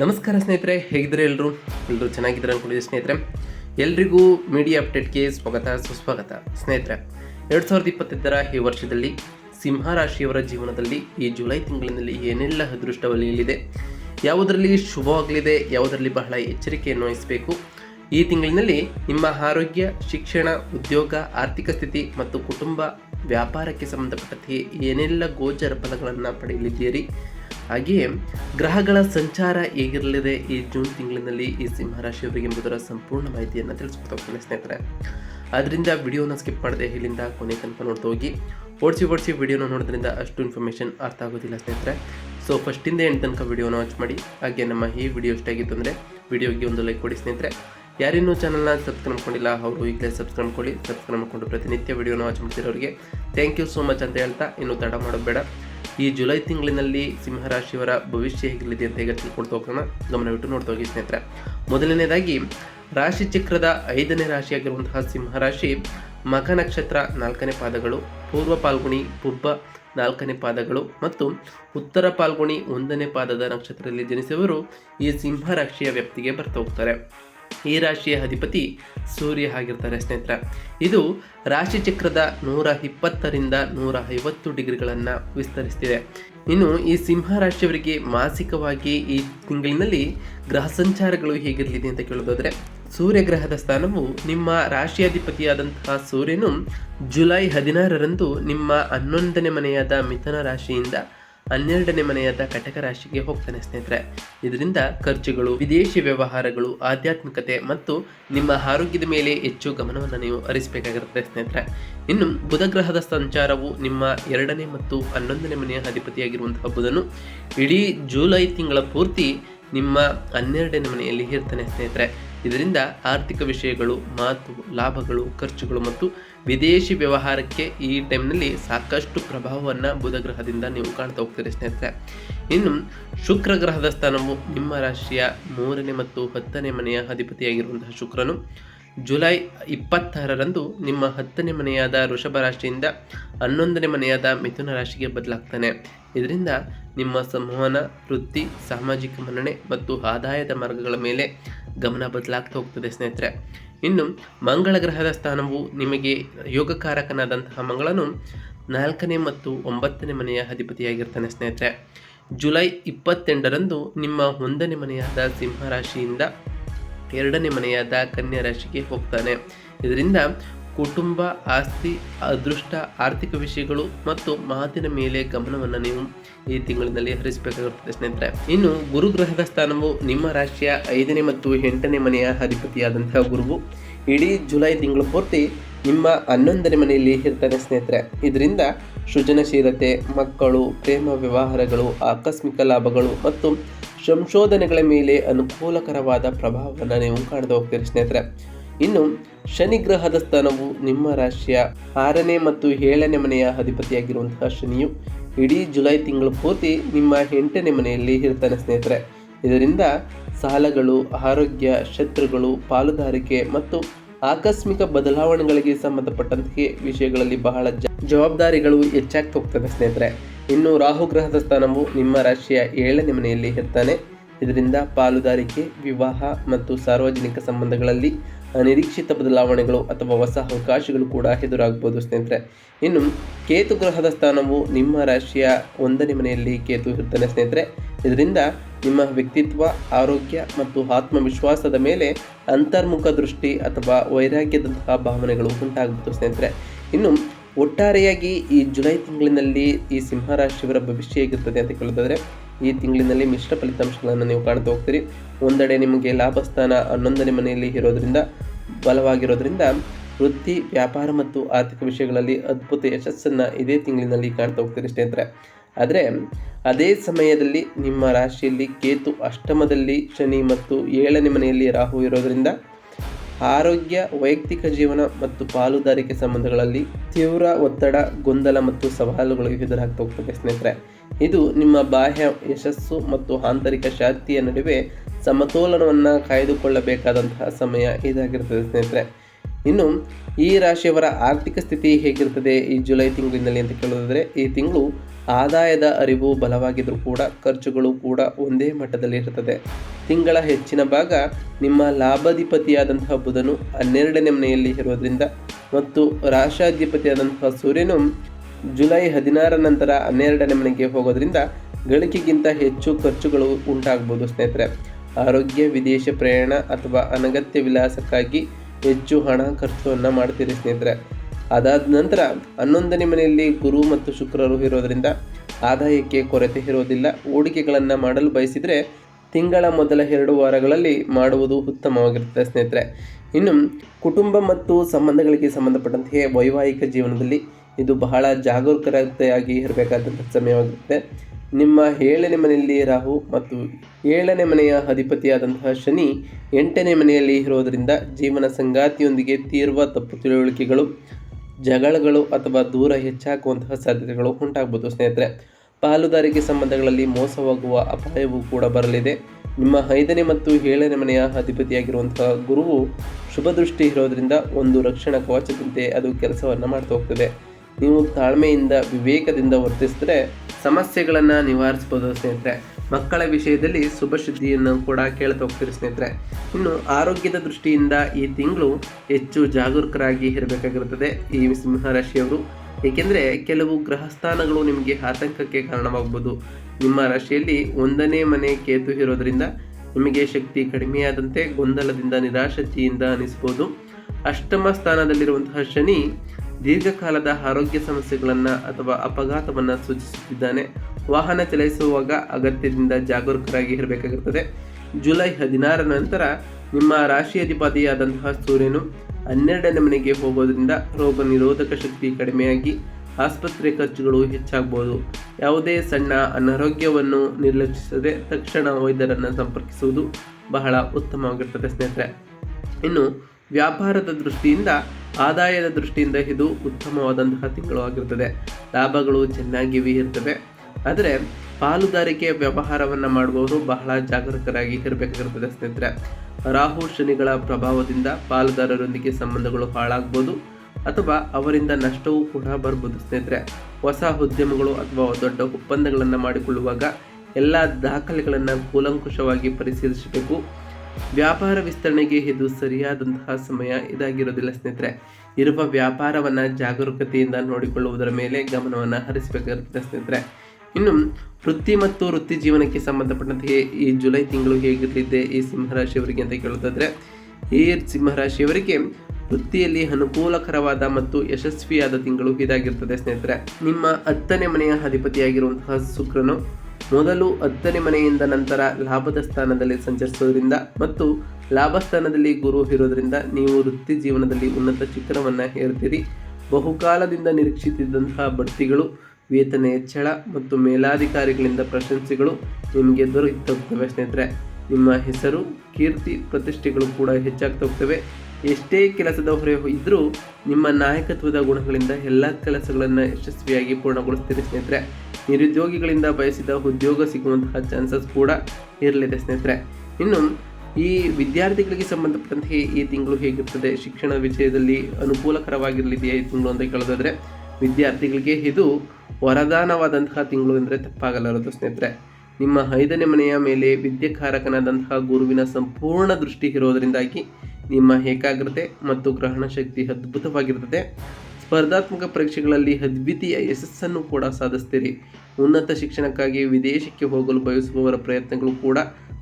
ನಮಸ್ಕಾರ ಸ್ನೇಹಿತರೆ ಹೇಗಿದ್ರೆ ಎಲ್ಲರೂ? ಎಲ್ಲರೂ ಚೆನ್ನಾಗಿದ್ದಾರೆ ಅನ್ಕೊಂಡಿದ್ದೆ ಸ್ನೇಹಿತರೆ? ಎಲ್ರಿಗೂ ಮೀಡಿಯಾ ಅಪ್ಡೇಟ್ಗೆ ಸ್ವಾಗತ, ಸುಸ್ವಾಗತ. ಸ್ನೇಹಿತರೆ, ಎರಡು ಸಾವಿರದ ಇಪ್ಪತ್ತೈದರ ಈ ವರ್ಷದಲ್ಲಿ ಸಿಂಹ ರಾಶಿಯವರ ಜೀವನದಲ್ಲಿ ಈ ಜುಲೈ ತಿಂಗಳಿನಲ್ಲಿ ಏನೆಲ್ಲ ಅದೃಷ್ಟ ಒಲಿಯಲಿದೆ ಯಾವುದರಲ್ಲಿ ಶುಭವಾಗಲಿದೆ ಯಾವುದರಲ್ಲಿ ಬಹಳ ಎಚ್ಚರಿಕೆಯನ್ನು ವಹಿಸಬೇಕು ಈ ತಿಂಗಳಿನಲ್ಲಿ ನಿಮ್ಮ ಆರೋಗ್ಯ, ಶಿಕ್ಷಣ, ಉದ್ಯೋಗ, ಆರ್ಥಿಕ ಸ್ಥಿತಿ ಮತ್ತು ಕುಟುಂಬ ವ್ಯಾಪಾರಕ್ಕೆ ಸಂಬಂಧಪಟ್ಟಂತೆ ಏನೆಲ್ಲ ಗೋಚರ ಫಲಗಳನ್ನು ಪಡೆಯಲಿದ್ದೀರಿ ಹಾಗೆಯೇ ಗ್ರಹಗಳ ಸಂಚಾರ ಹೇಗಿರಲಿದೆ ಈ ಜೂನ್ ತಿಂಗಳಿನಲ್ಲಿ ಈ ಸಿಂಹರಾಶಿಯವರಿಗೆ ಎಂಬುದರ ಸಂಪೂರ್ಣ ಮಾಹಿತಿಯನ್ನು ತಿಳಿಸ್ಕೊಡ್ತಾ ಹೋಗ್ತೇನೆ ಸ್ನೇಹಿತರೆ. ಅದರಿಂದ ವಿಡಿಯೋನ ಸ್ಕಿಪ್ ಮಾಡದೆ ಇಲ್ಲಿಂದ ಕೊನೆ ತನಕ ನೋಡ್ತಾ ಹೋಗಿ. ಓಡಿಸಿ ಓಡಿಸಿ ವಿಡಿಯೋನ ನೋಡೋದ್ರಿಂದ ಅಷ್ಟು ಇನ್ಫಾರ್ಮೇಷನ್ ಅರ್ಥ ಆಗೋದಿಲ್ಲ ಸ್ನೇಹಿತರೆ. ಸೊ ಫಸ್ಟಿಂದ ಎಂಟು ತನಕ ವಿಡಿಯೋನ ವಾಚ್ ಮಾಡಿ. ಹಾಗೆ ನಮ್ಮ ಈ ವಿಡಿಯೋ ಇಷ್ಟ ಆಗಿತ್ತು ಅಂದರೆ ವಿಡಿಯೋಗೆ ಒಂದು ಲೈಕ್ ಕೊಡಿ ಸ್ನೇಹಿತರೆ. ಯಾರಿನ್ನೂ ಚಾನಲ್ನ ಸಬ್ಸ್ಕ್ರೈಬ್ ಮಾಡ್ಕೊಂಡಿಲ್ಲ, ಅವರು ಈಗಲೇ ಸಬ್ಸ್ಕ್ರೈಬ್ ಮಾಡ್ಕೊಳ್ಳಿ. ಸಬ್ಸ್ಕ್ರೈಬ್ ಮಾಡಿಕೊಂಡು ಪ್ರತಿನಿತ್ಯ ವಿಡಿಯೋನ ವಾಚ್ ಮಾಡ್ತಿರೋರಿಗೆ ಥ್ಯಾಂಕ್ ಯು ಸೋ ಮಚ್ ಅಂತ ಹೇಳ್ತಾ ಇನ್ನು ತಡ ಮಾಡೋದು ಬೇಡ. ಈ ಜುಲೈ ತಿಂಗಳಿನಲ್ಲಿ ಸಿಂಹರಾಶಿಯವರ ಭವಿಷ್ಯ ಹೇಗಿರಲಿದೆ ಅಂತ ಹೇಗೆ ತಿಳ್ಕೊಳ್ತಾ ಹೋಗೋಣ. ಗಮನವಿಟ್ಟು ನೋಡ್ತಾ ಹೋಗಿ ಸ್ನೇಹಿತರೆ. ಮೊದಲನೇದಾಗಿ, ರಾಶಿ ಚಕ್ರದ ಐದನೇ ರಾಶಿಯಾಗಿರುವಂತಹ ಸಿಂಹರಾಶಿ ಮಖ ನಕ್ಷತ್ರ ನಾಲ್ಕನೇ ಪಾದಗಳು, ಪೂರ್ವ ಪಾಲ್ಗುಣಿ ಪುಬ್ಬ ನಾಲ್ಕನೇ ಪಾದಗಳು ಮತ್ತು ಉತ್ತರ ಪಾಲ್ಗುಣಿ ಒಂದನೇ ಪಾದದ ನಕ್ಷತ್ರದಲ್ಲಿ ಜನಿಸಿದವರು ಈ ಸಿಂಹರಾಶಿಯ ವ್ಯಕ್ತಿಗೆ ಬರ್ತಾ ಹೋಗ್ತಾರೆ. ಈ ರಾಶಿಯ ಅಧಿಪತಿ ಸೂರ್ಯ ಆಗಿರ್ತಾರೆ ಸ್ನೇಹಿತರ. ಇದು ರಾಶಿ ಚಕ್ರದ ನೂರ ಇಪ್ಪತ್ತರಿಂದ ನೂರ ಐವತ್ತು ಡಿಗ್ರಿಗಳನ್ನು ವಿಸ್ತರಿಸ್ತಿದೆ. ಇನ್ನು ಈ ಸಿಂಹ ರಾಶಿಯವರಿಗೆ ಮಾಸಿಕವಾಗಿ ಈ ತಿಂಗಳಿನಲ್ಲಿ ಗ್ರಹ ಸಂಚಾರಗಳು ಹೇಗಿರಲಿದೆ ಅಂತ ಕೇಳೋದಾದರೆ ಸೂರ್ಯಗ್ರಹದ ಸ್ಥಾನವು ನಿಮ್ಮ ರಾಶಿಯಾಧಿಪತಿಯಾದಂತಹ ಸೂರ್ಯನು ಜುಲೈ ಹದಿನಾರರಂದು ನಿಮ್ಮ ಹನ್ನೊಂದನೇ ಮನೆಯಾದ ಮಿಥನ ರಾಶಿಯಿಂದ ಹನ್ನೆರಡನೇ ಮನೆಯಾದ ಕಟಕ ರಾಶಿಗೆ ಹೋಗ್ತಾನೆ ಸ್ನೇಹಿತರೆ. ಇದರಿಂದ ಖರ್ಚುಗಳು, ವಿದೇಶಿ ವ್ಯವಹಾರಗಳು, ಆಧ್ಯಾತ್ಮಿಕತೆ ಮತ್ತು ನಿಮ್ಮ ಆರೋಗ್ಯದ ಮೇಲೆ ಹೆಚ್ಚು ಗಮನವನ್ನು ನೀವು ಹರಿಸಬೇಕಾಗಿರುತ್ತೆ ಸ್ನೇಹಿತರೆ. ಇನ್ನು ಬುಧ ಗ್ರಹದ ಸಂಚಾರವು ನಿಮ್ಮ ಎರಡನೇ ಮತ್ತು ಹನ್ನೊಂದನೇ ಮನೆಯ ಅಧಿಪತಿಯಾಗಿರುವಂತಹ ಬುಧನು ಇಡೀ ಜುಲೈ ತಿಂಗಳ ಪೂರ್ತಿ ನಿಮ್ಮ ಹನ್ನೆರಡನೇ ಮನೆಯಲ್ಲಿ ಇರ್ತಾನೆ ಸ್ನೇಹಿತರೆ. ಇದರಿಂದ ಆರ್ಥಿಕ ವಿಷಯಗಳು, ಮಾತು, ಲಾಭಗಳು, ಖರ್ಚುಗಳು ಮತ್ತು ವಿದೇಶಿ ವ್ಯವಹಾರಕ್ಕೆ ಈ ಟೈಮ್ನಲ್ಲಿ ಸಾಕಷ್ಟು ಪ್ರಭಾವವನ್ನು ಬುಧ ಗ್ರಹದಿಂದ ನೀವು ಕಾಣ್ತಾ ಹೋಗ್ತೀರಿ ಸ್ನೇಹಿತರೆ. ಇನ್ನು ಶುಕ್ರ ಗ್ರಹದ ಸ್ಥಾನವು ನಿಮ್ಮ ರಾಶಿಯ ಮೂರನೇ ಮತ್ತು ಹತ್ತನೇ ಮನೆಯ ಅಧಿಪತಿಯಾಗಿರುವಂತಹ ಶುಕ್ರನು ಜುಲೈ ಇಪ್ಪತ್ತಾರರಂದು ನಿಮ್ಮ ಹತ್ತನೇ ಮನೆಯಾದ ವೃಷಭ ರಾಶಿಯಿಂದ ಹನ್ನೊಂದನೇ ಮನೆಯಾದ ಮಿಥುನ ರಾಶಿಗೆ ಬದಲಾಗ್ತಾನೆ. ಇದರಿಂದ ನಿಮ್ಮ ಸಂವಹನ, ವೃತ್ತಿ, ಸಾಮಾಜಿಕ ಮನ್ನಣೆ ಮತ್ತು ಆದಾಯದ ಮಾರ್ಗಗಳ ಮೇಲೆ ಗಮನ ಬದಲಾಗ್ತಾ ಹೋಗ್ತದೆ ಸ್ನೇಹಿತರೆ. ಇನ್ನು ಮಂಗಳ ಗ್ರಹದ ಸ್ಥಾನವು ನಿಮಗೆ ಯೋಗಕಾರಕನಾದಂತಹ ಮಂಗಳನು ನಾಲ್ಕನೇ ಮತ್ತು ಒಂಬತ್ತನೇ ಮನೆಯ ಅಧಿಪತಿಯಾಗಿರ್ತಾನೆ ಸ್ನೇಹಿತರೆ. ಜುಲೈ ಇಪ್ಪತ್ತೆಂಟರಂದು ನಿಮ್ಮ ಒಂದನೇ ಮನೆಯಾದ ಸಿಂಹ ರಾಶಿಯಿಂದ ಎರಡನೇ ಮನೆಯಾದ ಕನ್ಯಾ ರಾಶಿಗೆ ಹೋಗ್ತಾನೆ. ಇದರಿಂದ ಕುಟುಂಬ, ಆಸ್ತಿ, ಅದೃಷ್ಟ, ಆರ್ಥಿಕ ವಿಷಯಗಳು ಮತ್ತು ಮಾತಿನ ಮೇಲೆ ಗಮನವನ್ನು ನೀವು ಈ ತಿಂಗಳಿನಲ್ಲಿ ಹರಿಸಬೇಕಾಗುತ್ತದೆ ಸ್ನೇಹಿತರೆ. ಇನ್ನು ಗುರುಗ್ರಹದ ಸ್ಥಾನವು ನಿಮ್ಮ ರಾಶಿಯ ಐದನೇ ಮತ್ತು ಎಂಟನೇ ಮನೆಯ ಅಧಿಪತಿಯಾದಂತಹ ಗುರುವು. ಇಡೀ ಜುಲೈ ತಿಂಗಳು ಪೂರ್ತಿ ನಿಮ್ಮ ಹನ್ನೊಂದನೇ ಮನೆಯಲ್ಲಿ ಇರ್ತಾನೆ ಸ್ನೇಹಿತರೆ. ಇದರಿಂದ ಸೃಜನಶೀಲತೆ, ಮಕ್ಕಳು, ಪ್ರೇಮ ವ್ಯವಹಾರಗಳು, ಆಕಸ್ಮಿಕ ಲಾಭಗಳು ಮತ್ತು ಸಂಶೋಧನೆಗಳ ಮೇಲೆ ಅನುಕೂಲಕರವಾದ ಪ್ರಭಾವವನ್ನು ನೀವು ಕಾಣದ ಹೋಗ್ತೀರಿ ಸ್ನೇಹಿತರೆ. ಇನ್ನು ಶನಿ ಗ್ರಹದ ಸ್ಥಾನವು ನಿಮ್ಮ ರಾಶಿಯ ಆರನೇ ಮತ್ತು ಏಳನೇ ಮನೆಯ ಅಧಿಪತಿಯಾಗಿರುವಂತಹ ಶನಿಯು ಇಡೀ ಜುಲೈ ತಿಂಗಳು ಪೂರ್ತಿ ನಿಮ್ಮ ಎಂಟನೇ ಮನೆಯಲ್ಲಿ ಇರ್ತಾನೆ ಸ್ನೇಹಿತರೆ. ಇದರಿಂದ ಸಾಲಗಳು, ಆರೋಗ್ಯ, ಶತ್ರುಗಳು, ಪಾಲುದಾರಿಕೆ ಮತ್ತು ಆಕಸ್ಮಿಕ ಬದಲಾವಣೆಗಳಿಗೆ ಸಂಬಂಧಪಟ್ಟಂತೆ ವಿಷಯಗಳಲ್ಲಿ ಬಹಳ ಜವಾಬ್ದಾರಿಗಳು ಹೆಚ್ಚಾಗ್ತಾ ಹೋಗ್ತದೆ ಸ್ನೇಹಿತರೆ. ಇನ್ನು ರಾಹು ಗ್ರಹದ ಸ್ಥಾನವು ನಿಮ್ಮ ರಾಶಿಯ ಏಳನೇ ಮನೆಯಲ್ಲಿ ಹೆತ್ತಾನೆ ಇದರಿಂದ ಪಾಲುದಾರಿಕೆ, ವಿವಾಹ ಮತ್ತು ಸಾರ್ವಜನಿಕ ಸಂಬಂಧಗಳಲ್ಲಿ ಅನಿರೀಕ್ಷಿತ ಬದಲಾವಣೆಗಳು ಅಥವಾ ಹೊಸ ಅವಕಾಶಗಳು ಕೂಡ ಎದುರಾಗಬಹುದು ಸ್ನೇಹಿತರೆ. ಇನ್ನು ಕೇತು ಗ್ರಹದ ಸ್ಥಾನವು ನಿಮ್ಮ ರಾಶಿಯ ಒಂದನೇ ಮನೆಯಲ್ಲಿ ಕೇತು ಇರುತ್ತಾನೆ ಸ್ನೇಹಿತರೆ. ಇದರಿಂದ ನಿಮ್ಮ ವ್ಯಕ್ತಿತ್ವ, ಆರೋಗ್ಯ ಮತ್ತು ಆತ್ಮವಿಶ್ವಾಸದ ಮೇಲೆ ಅಂತರ್ಮುಖ ದೃಷ್ಟಿ ಅಥವಾ ವೈರಾಗ್ಯದಂತಹ ಭಾವನೆಗಳು ಉಂಟಾಗಬಹುದು ಸ್ನೇಹಿತರೆ. ಇನ್ನು ಒಟ್ಟಾರೆಯಾಗಿ ಈ ಜುಲೈ ತಿಂಗಳಿನಲ್ಲಿ ಈ ಸಿಂಹರಾಶಿಯವರ ಭವಿಷ್ಯ ಹೇಗಿರ್ತದೆ ಅಂತ ಕೇಳೋದಾದರೆ, ಈ ತಿಂಗಳಿನಲ್ಲಿ ಮಿಶ್ರ ಫಲಿತಾಂಶಗಳನ್ನು ನೀವು ಕಾಣ್ತಾ ಹೋಗ್ತೀರಿ. ಒಂದೆಡೆ ನಿಮಗೆ ಲಾಭಸ್ಥಾನ ಹನ್ನೊಂದನೇ ಮನೆಯಲ್ಲಿ ಇರೋದರಿಂದ, ಬಲವಾಗಿರೋದ್ರಿಂದ ವೃತ್ತಿ, ವ್ಯಾಪಾರ ಮತ್ತು ಆರ್ಥಿಕ ವಿಷಯಗಳಲ್ಲಿ ಅದ್ಭುತ ಯಶಸ್ಸನ್ನು ಇದೇ ತಿಂಗಳಿನಲ್ಲಿ ಕಾಣ್ತಾ ಹೋಗ್ತೀರಿ ಸ್ನೇಹಿತರೆ. ಆದರೆ, ಅದೇ ಸಮಯದಲ್ಲಿ ನಿಮ್ಮ ರಾಶಿಯಲ್ಲಿ ಕೇತು ಅಷ್ಟಮದಲ್ಲಿ ಶನಿ ಮತ್ತು ಏಳನೇ ಮನೆಯಲ್ಲಿ ರಾಹು ಇರೋದರಿಂದ ಆರೋಗ್ಯ, ವೈಯಕ್ತಿಕ ಜೀವನ ಮತ್ತು ಪಾಲುದಾರಿಕೆ ಸಂಬಂಧಗಳಲ್ಲಿ ತೀವ್ರ ಒತ್ತಡ, ಗೊಂದಲ ಮತ್ತು ಸವಾಲುಗಳಿಗೆ ಎದುರಾಗ್ತಾ ಹೋಗ್ತದೆ ಸ್ನೇಹಿತರೆ. ಇದು ನಿಮ್ಮ ಬಾಹ್ಯ ಯಶಸ್ಸು ಮತ್ತು ಆಂತರಿಕ ಶಾಂತಿಯ ನಡುವೆ ಸಮತೋಲನವನ್ನು ಕಾಯ್ದುಕೊಳ್ಳಬೇಕಾದಂತಹ ಸಮಯ ಇದಾಗಿರ್ತದೆ ಸ್ನೇಹಿತರೆ. ಇನ್ನು ಈ ರಾಶಿಯವರ ಆರ್ಥಿಕ ಸ್ಥಿತಿ ಹೇಗಿರ್ತದೆ ಈ ಜುಲೈ ತಿಂಗಳಿನಲ್ಲಿ ಅಂತ ಕೇಳೋದಾದರೆ ಈ ತಿಂಗಳು ಆದಾಯದ ಅರಿವು ಬಲವಾಗಿದ್ದರೂ ಕೂಡ ಖರ್ಚುಗಳು ಕೂಡ ಒಂದೇ ಮಟ್ಟದಲ್ಲಿ ಇರ್ತದೆ ತಿಂಗಳ ಹೆಚ್ಚಿನ ಭಾಗ ನಿಮ್ಮ ಲಾಭಾಧಿಪತಿಯಾದಂತಹ ಬುಧನು ಹನ್ನೆರಡನೇ ಮನೆಯಲ್ಲಿ ಇರೋದ್ರಿಂದ ಮತ್ತು ರಾಶಾಧಿಪತಿಯಾದಂತಹ ಸೂರ್ಯನು ಜುಲೈ ಹದಿನಾರ ನಂತರ ಹನ್ನೆರಡನೇ ಮನೆಗೆ ಹೋಗೋದ್ರಿಂದ ಗಳಿಕೆಗಿಂತ ಹೆಚ್ಚು ಖರ್ಚುಗಳು ಉಂಟಾಗ್ಬೋದು ಸ್ನೇಹಿತರೆ. ಆರೋಗ್ಯ, ವಿದೇಶ ಪ್ರಯಾಣ ಅಥವಾ ಅನಗತ್ಯ ವಿಲಾಸಕ್ಕಾಗಿ ಹೆಚ್ಚು ಹಣ ಖರ್ಚುವನ್ನು ಮಾಡ್ತೀರಿ ಸ್ನೇಹಿತರೆ. ಅದಾದ ನಂತರ ಹನ್ನೊಂದನೇ ಮನೆಯಲ್ಲಿ ಗುರು ಮತ್ತು ಶುಕ್ರರು ಇರೋದರಿಂದ ಆದಾಯಕ್ಕೆ ಕೊರತೆ ಇರೋದಿಲ್ಲ. ಹೂಡಿಕೆಗಳನ್ನು ಮಾಡಲು ಬಯಸಿದರೆ ತಿಂಗಳ ಮೊದಲ ಎರಡು ವಾರಗಳಲ್ಲಿ ಮಾಡುವುದು ಉತ್ತಮವಾಗಿರುತ್ತೆ ಸ್ನೇಹಿತರೆ. ಇನ್ನು ಕುಟುಂಬ ಮತ್ತು ಸಂಬಂಧಗಳಿಗೆ ಸಂಬಂಧಪಟ್ಟಂತೆ ವೈವಾಹಿಕ ಜೀವನದಲ್ಲಿ ಇದು ಬಹಳ ಜಾಗರೂಕತೆಯಾಗಿ ಇರಬೇಕಾದಂಥ ಸಮಯವಾಗಿರುತ್ತೆ ನಿಮ್ಮ ಏಳನೇ ಮನೆಯಲ್ಲಿ ರಾಹು ಮತ್ತು ಏಳನೇ ಮನೆಯ ಅಧಿಪತಿಯಾದಂತಹ ಶನಿ ಎಂಟನೇ ಮನೆಯಲ್ಲಿ ಇರೋದರಿಂದ ಜೀವನ ಸಂಗಾತಿಯೊಂದಿಗೆ ತೀರ್ವ ತಪ್ಪು ತಿಳುವಳಿಕೆಗಳು, ಜಗಳಗಳು ಅಥವಾ ದೂರ ಹೆಚ್ಚಾಗುವಂತಹ ಸಾಧ್ಯತೆಗಳು ಉಂಟಾಗ್ಬೋದು ಸ್ನೇಹಿತರೆ. ಪಾಲುದಾರಿಕೆ ಸಂಬಂಧಗಳಲ್ಲಿ ಮೋಸವಾಗುವ ಅಪಾಯವೂ ಕೂಡ ಬರಲಿದೆ. ನಿಮ್ಮ ಐದನೇ ಮತ್ತು ಏಳನೇ ಮನೆಯ ಅಧಿಪತಿಯಾಗಿರುವಂತಹ ಗುರುವು ಶುಭ ದೃಷ್ಟಿ ಇರೋದ್ರಿಂದ ಒಂದು ರಕ್ಷಣಾ ಕವಚದಂತೆ ಅದು ಕೆಲಸವನ್ನು ಮಾಡ್ತಾ ಹೋಗ್ತದೆ. ನೀವು ತಾಳ್ಮೆಯಿಂದ, ವಿವೇಕದಿಂದ ವರ್ತಿಸಿದ್ರೆ ಸಮಸ್ಯೆಗಳನ್ನು ನಿವಾರಿಸ್ಬೋದು ಸ್ನೇಹಿತರೆ. ಮಕ್ಕಳ ವಿಷಯದಲ್ಲಿ ಶುಭ ಸುದ್ದಿಯನ್ನು ಕೂಡ ಕೇಳ್ತಾ ಹೋಗ್ತೀರಿ ಸ್ನೇಹಿತರೆ. ಇನ್ನು ಆರೋಗ್ಯದ ದೃಷ್ಟಿಯಿಂದ ಈ ತಿಂಗಳು ಹೆಚ್ಚು ಜಾಗರೂಕರಾಗಿ ಇರಬೇಕಾಗಿರುತ್ತದೆ ಈ ಸಿಂಹರಾಶಿಯವರು. ಏಕೆಂದರೆ ಕೆಲವು ಗ್ರಹಸ್ಥಾನಗಳು ನಿಮಗೆ ಆತಂಕಕ್ಕೆ ಕಾರಣವಾಗಬಹುದು ನಿಮ್ಮ ರಾಶಿಯಲ್ಲಿ ಒಂದನೇ ಮನೆ ಕೇತು ಇರೋದ್ರಿಂದ ನಿಮಗೆ ಶಕ್ತಿ ಕಡಿಮೆಯಾದಂತೆ ಗೊಂದಲದಿಂದ ನಿರಾಶಕ್ತಿಯಿಂದ ಅನಿಸ್ಬೋದು. ಅಷ್ಟಮ ಸ್ಥಾನದಲ್ಲಿರುವಂತಹ ಶನಿ ದೀರ್ಘಕಾಲದ ಆರೋಗ್ಯ ಸಮಸ್ಯೆಗಳನ್ನು ಅಥವಾ ಅಪಘಾತವನ್ನು ಸೂಚಿಸುತ್ತಿದ್ದಾನೆ. ವಾಹನ ಚಲಾಯಿಸುವಾಗ ಅಗತ್ಯದಿಂದ ಜಾಗರೂಕರಾಗಿ ಇರಬೇಕಾಗುತ್ತದೆ. ಜುಲೈ ಹದಿನಾರ ನಂತರ ನಿಮ್ಮ ರಾಶಿ ಅಧಿಪತಿಯಾದಂತಹ ಸೂರ್ಯನು ಹನ್ನೆರಡನೇ ಮನೆಗೆ ಹೋಗೋದ್ರಿಂದ ರೋಗ ನಿರೋಧಕ ಶಕ್ತಿ ಕಡಿಮೆಯಾಗಿ ಆಸ್ಪತ್ರೆ ಖರ್ಚುಗಳು ಹೆಚ್ಚಾಗಬಹುದು ಯಾವುದೇ ಸಣ್ಣ ಅನಾರೋಗ್ಯವನ್ನು ನಿರ್ಲಕ್ಷಿಸದೆ ತಕ್ಷಣ ವೈದ್ಯರನ್ನು ಸಂಪರ್ಕಿಸುವುದು ಬಹಳ ಉತ್ತಮವಾಗಿರ್ತದೆ ಸ್ನೇಹಿತರೆ. ಇನ್ನು ವ್ಯಾಪಾರದ ದೃಷ್ಟಿಯಿಂದ ಆದಾಯದ ದೃಷ್ಟಿಯಿಂದ ಇದು ಉತ್ತಮವಾದಂತಹ ತಿಂಗಳು ಆಗಿರ್ತದೆ ಲಾಭಗಳು ಚೆನ್ನಾಗಿವೆ ಇರ್ತವೆ. ಆದರೆ ಪಾಲುದಾರಿಕೆ ವ್ಯವಹಾರವನ್ನು ಮಾಡುವವರು ಬಹಳ ಜಾಗರೂಕರಾಗಿ ಇರಬೇಕಾಗಿರ್ತದೆ ಸ್ನೇಹಿತರೆ. ರಾಹು ಶನಿಗಳ ಪ್ರಭಾವದಿಂದ ಪಾಲುದಾರರೊಂದಿಗೆ ಸಂಬಂಧಗಳು ಹಾಳಾಗ್ಬೋದು ಅಥವಾ ಅವರಿಂದ ನಷ್ಟವೂ ಕೂಡ ಬರ್ಬೋದು ಸ್ನೇಹಿತರೆ. ಹೊಸ ಉದ್ಯಮಗಳು ಅಥವಾ ದೊಡ್ಡ ಒಪ್ಪಂದಗಳನ್ನು ಮಾಡಿಕೊಳ್ಳುವಾಗ ಎಲ್ಲ ದಾಖಲೆಗಳನ್ನು ಕೂಲಂಕುಷವಾಗಿ ಪರಿಶೀಲಿಸಬೇಕು. ವ್ಯಾಪಾರ ವಿಸ್ತರಣೆಗೆ ಇದು ಸರಿಯಾದಂತಹ ಸಮಯ ಇದಾಗಿರೋದಿಲ್ಲ ಸ್ನೇಹಿತರೆ. ಇರುವ ವ್ಯಾಪಾರವನ್ನು ಜಾಗರೂಕತೆಯಿಂದ ನೋಡಿಕೊಳ್ಳುವುದರ ಮೇಲೆ ಗಮನವನ್ನು ಹರಿಸಬೇಕಾಗುತ್ತೆ ಸ್ನೇಹಿತರೆ. ಇನ್ನು ವೃತ್ತಿ ಮತ್ತು ವೃತ್ತಿ ಜೀವನಕ್ಕೆ ಸಂಬಂಧಪಟ್ಟಂತೆ ಈ ಜುಲೈ ತಿಂಗಳು ಹೇಗಿರಲಿದೆ, ಈ ಸಿಂಹರಾಶಿಯವರಿಗೆ ಅಂತ ಕೇಳೋದಾದರೆ, ಈ ಸಿಂಹರಾಶಿಯವರಿಗೆ ವೃತ್ತಿಯಲ್ಲಿ ಅನುಕೂಲಕರವಾದ ಮತ್ತು ಯಶಸ್ವಿಯಾದ ತಿಂಗಳು ಇದಾಗಿರ್ತದೆ ಸ್ನೇಹಿತರೆ. ನಿಮ್ಮ ಹತ್ತನೇ ಮನೆಯ ಅಧಿಪತಿಯಾಗಿರುವಂತಹ ಶುಕ್ರನು ಮೊದಲು ಹತ್ತನೇ ಮನೆಯಿಂದ ನಂತರ ಲಾಭದ ಸ್ಥಾನದಲ್ಲಿ ಸಂಚರಿಸೋದ್ರಿಂದ ಮತ್ತು ಲಾಭ ಸ್ಥಾನದಲ್ಲಿ ಗುರು ಇರೋದ್ರಿಂದ ನೀವು ವೃತ್ತಿ ಜೀವನದಲ್ಲಿ ಉನ್ನತ ಚಿತ್ರವನ್ನು ಹೇರ್ತೀರಿ. ಬಹುಕಾಲದಿಂದ ನಿರೀಕ್ಷಿಸಿದಂತಹ ಬಡ್ತಿಗಳು, ವೇತನ ಹೆಚ್ಚಳ ಮತ್ತು ಮೇಲಾಧಿಕಾರಿಗಳಿಂದ ಪ್ರಶಂಸೆಗಳು ನಿಮಗೆ ದೊರೆಯುತ್ತವೆ ಸ್ನೇಹಿತರೆ. ನಿಮ್ಮ ಹೆಸರು, ಕೀರ್ತಿ, ಪ್ರತಿಷ್ಠೆಗಳು ಕೂಡ ಹೆಚ್ಚಾಗ್ತಾ ಹೋಗ್ತವೆ. ಎಷ್ಟೇ ಕೆಲಸದ ಹೊರೆ ಇದ್ದರೂ ನಿಮ್ಮ ನಾಯಕತ್ವದ ಗುಣಗಳಿಂದ ಎಲ್ಲ ಕೆಲಸಗಳನ್ನು ಯಶಸ್ವಿಯಾಗಿ ಪೂರ್ಣಗೊಳಿಸ್ತೀರಿ ಸ್ನೇಹಿತರೆ. ನಿರುದ್ಯೋಗಿಗಳಿಂದ ಬಯಸಿದ ಉದ್ಯೋಗ ಸಿಗುವಂತಹ ಚಾನ್ಸಸ್ ಕೂಡ ಇರಲಿದೆ ಸ್ನೇಹಿತರೆ. ಇನ್ನು ಈ ವಿದ್ಯಾರ್ಥಿಗಳಿಗೆ ಸಂಬಂಧಪಟ್ಟಂತೆ ಈ ತಿಂಗಳು ಹೇಗಿರ್ತದೆ? ಶಿಕ್ಷಣ ವಿಷಯದಲ್ಲಿ ಅನುಕೂಲಕರವಾಗಿರಲಿದೆಯೇ ಈ ತಿಂಗಳು ಅಂತ ಕೇಳೋದಾದರೆ, ವಿದ್ಯಾರ್ಥಿಗಳಿಗೆ ಇದು ವರದಾನವಾದಂತಹ ತಿಂಗಳು ಎಂದರೆ ತಪ್ಪಾಗಲಾರದು ಸ್ನೇಹಿತರೆ. ನಿಮ್ಮ ಐದನೇ ಮನೆಯ ಮೇಲೆ ವಿದ್ಯೆಕಾರಕನಾದಂತಹ ಗುರುವಿನ ಸಂಪೂರ್ಣ ದೃಷ್ಟಿ ಇರೋದರಿಂದಾಗಿ ನಿಮ್ಮ ಏಕಾಗ್ರತೆ ಮತ್ತು ಗ್ರಹಣ ಶಕ್ತಿ ಅದ್ಭುತವಾಗಿರುತ್ತದೆ ಸ್ಪರ್ಧಾತ್ಮಕ ಪರೀಕ್ಷೆಗಳಲ್ಲಿ ಅದ್ವಿತೀಯ ಯಶಸ್ಸನ್ನು ಕೂಡ ಸಾಧಿಸ್ತೀರಿ. ಉನ್ನತ ಶಿಕ್ಷಣಕ್ಕಾಗಿ ವಿದೇಶಕ್ಕೆ ಹೋಗಲು ಬಯಸುವವರ ಪ್ರಯತ್ನಗಳು ಕೂಡ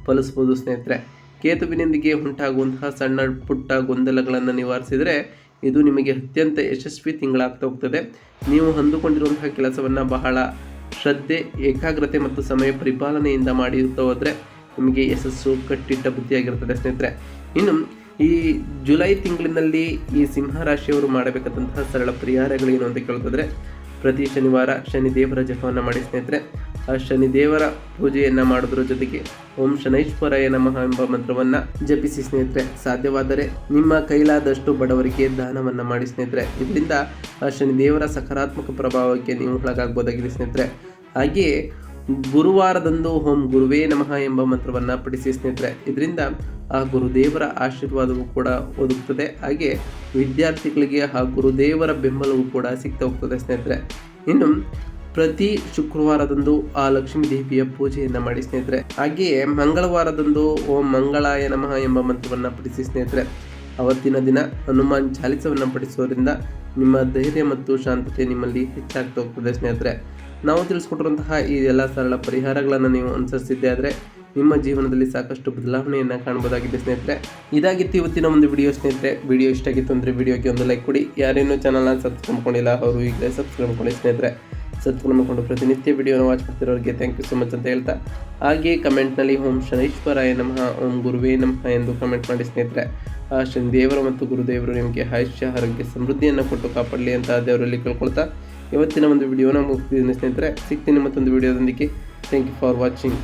ಫಲಿಸ್ಬೋದು ಸ್ನೇಹಿತರೆ. ಕೇತುವಿನೊಂದಿಗೆ ಉಂಟಾಗುವಂತಹ ಸಣ್ಣ ಪುಟ್ಟ ಗೊಂದಲಗಳನ್ನು ನಿವಾರಿಸಿದರೆ ಇದು ನಿಮಗೆ ಅತ್ಯಂತ ಯಶಸ್ವಿ ತಿಂಗಳಾಗ್ತಾ ಹೋಗ್ತದೆ. ನೀವು ಅಂದುಕೊಂಡಿರುವಂತಹ ಕೆಲಸವನ್ನು ಬಹಳ ಶ್ರದ್ಧೆ, ಏಕಾಗ್ರತೆ ಮತ್ತು ಸಮಯ ಪರಿಪಾಲನೆಯಿಂದ ಮಾಡಿರುತ್ತಾ ಹೋದರೆ ನಿಮಗೆ ಯಶಸ್ಸು ಕಟ್ಟಿಟ್ಟ ಬುದ್ಧಿಯಾಗಿರ್ತದೆ ಸ್ನೇಹಿತರೆ. ಇನ್ನು ಈ ಜುಲೈ ತಿಂಗಳಿನಲ್ಲಿ ಈ ಸಿಂಹ ರಾಶಿಯವರು ಮಾಡಬೇಕಾದಂತಹ ಸರಳ ಪರಿಹಾರಗಳೇನು ಅಂತ ಕೇಳ್ತಿದ್ರೆ, ಪ್ರತಿ ಶನಿವಾರ ಶನಿ ದೇವರ ಜಪವನ್ನು ಮಾಡಿ ಸ್ನೇಹಿತರೆ. ಆ ಶನಿ ದೇವರ ಪೂಜೆಯನ್ನು ಮಾಡೋದ್ರ ಜೊತೆಗೆ ಓಂ ಶನೈಶ್ವರಾಯ ನಮಃ ಎಂಬ ಮಂತ್ರವನ್ನು ಜಪಿಸಿ ಸ್ನೇಹಿತರೆ. ಸಾಧ್ಯವಾದರೆ ನಿಮ್ಮ ಕೈಲಾದಷ್ಟು ಬಡವರಿಗೆ ದಾನವನ್ನು ಮಾಡಿ ಸ್ನೇಹಿತರೆ. ಇದರಿಂದ ಆ ಶನಿದೇವರ ಸಕಾರಾತ್ಮಕ ಪ್ರಭಾವಕ್ಕೆ ನೀವು ಒಳಗಾಗ್ಬೋದಾಗಿದೆ ಸ್ನೇಹಿತರೆ. ಹಾಗೆಯೇ ಗುರುವಾರದಂದು ಓಂ ಗುರುವೇ ನಮಃ ಎಂಬ ಮಂತ್ರವನ್ನು ಪಠಿಸಿ ಸ್ನೇಹಿತರೆ, ಇದರಿಂದ ಆ ಗುರುದೇವರ ಆಶೀರ್ವಾದವು ಕೂಡ ಒದಗುತ್ತದೆ. ಹಾಗೆ ವಿದ್ಯಾರ್ಥಿಗಳಿಗೆ ಆ ಗುರುದೇವರ ಬೆಂಬಲವು ಕೂಡ ಸಿಗ್ತಾ ಹೋಗ್ತದೆ ಸ್ನೇಹಿತರೆ. ಇನ್ನು ಪ್ರತಿ ಶುಕ್ರವಾರದಂದು ಆ ಲಕ್ಷ್ಮೀ ದೇವಿಯ ಪೂಜೆಯನ್ನು ಮಾಡಿ ಸ್ನೇಹಿತರೆ. ಹಾಗೆಯೇ ಮಂಗಳವಾರದಂದು ಓಂ ಮಂಗಳಾಯ ನಮಃ ಎಂಬ ಮಂತ್ರವನ್ನು ಪಠಿಸಿ ಸ್ನೇಹಿತರೆ. ಅವತ್ತಿನ ದಿನ ಹನುಮಾನ್ ಚಾಲಿಸವನ್ನು ಪಠಿಸೋದ್ರಿಂದ ನಿಮ್ಮ ಧೈರ್ಯ ಮತ್ತು ಶಾಂತತೆ ನಿಮ್ಮಲ್ಲಿ ಹೆಚ್ಚಾಗ್ತಾ ಹೋಗ್ತದೆ ಸ್ನೇಹಿತರೆ. ನಾವು ತಿಳಿಸ್ಕೊಟ್ಟಿರುವಂತಹ ಈ ಎಲ್ಲ ಸರಳ ಪರಿಹಾರಗಳನ್ನು ನೀವು ಅನುಸರಿಸಿದ್ದೇ ಆದರೆ ನಿಮ್ಮ ಜೀವನದಲ್ಲಿ ಸಾಕಷ್ಟು ಬದಲಾವಣೆಯನ್ನು ಕಾಣಬಹುದಾಗಿದೆ ಸ್ನೇಹಿತರೆ. ಇದಾಗಿತ್ತು ಇವತ್ತಿನ ಒಂದು ವಿಡಿಯೋ ಸ್ನೇಹಿತರೆ. ವಿಡಿಯೋ ಇಷ್ಟ ಆಗಿತ್ತು ಅಂದರೆ ವಿಡಿಯೋಗೆ ಒಂದು ಲೈಕ್ ಕೊಡಿ. ಯಾರೇನೂ ಚಾನಲ್ನ ಸಬ್ಸ್ಕ್ರೈಬ್ ಮಾಡ್ಕೊಂಡಿಲ್ಲ, ಅವರು ಈಗಲೇ ಸಬ್ಸ್ಕ್ರೈಬ್ ಮಾಡ್ಕೊಳ್ಳಿ ಸ್ನೇಹಿತರೆ. ಸಬ್ಸ್ಕ್ರೈಬ್ ಮಾಡಿಕೊಂಡು ಪ್ರತಿನಿತ್ಯ ವಿಡಿಯೋನ ವಾಚ್ ಮಾಡ್ತಿರೋರಿಗೆ ಥ್ಯಾಂಕ್ ಯು ಸೊ ಮಚ್ ಅಂತ ಹೇಳ್ತಾ. ಹಾಗೆ ಕಮೆಂಟ್ನಲ್ಲಿ ಓಂ ಶನೈಶ್ವರಾಯ ನಮಃ, ಓಂ ಗುರುವೇ ನಮಃ ಎಂದು ಕಮೆಂಟ್ ಮಾಡಿ ಸ್ನೇಹಿತರೆ. ಆ ಶನಿ ದೇವರು ಮತ್ತು ಗುರುದೇವರು ನಿಮಗೆ ಆಯುಷ್ಯ, ಆರೋಗ್ಯ, ಸಮೃದ್ಧಿಯನ್ನು ಕೊಟ್ಟು ಕಾಪಾಡಲಿ ಅಂತ ದೇವರಲ್ಲಿ ಕೇಳ್ಕೊಳ್ತಾ. ಇವತ್ತಿನ ಒಂದು ವಿಡಿಯೋನ ಮುಗಿಸ್ತಿದ್ದೀನಿ ಸ್ನೇಹಿತರೆ. ಸಿಗ್ತೀನಿ ಮತ್ತೊಂದು ವಿಡಿಯೋದೊಂದಿಗೆ. Thank you for watching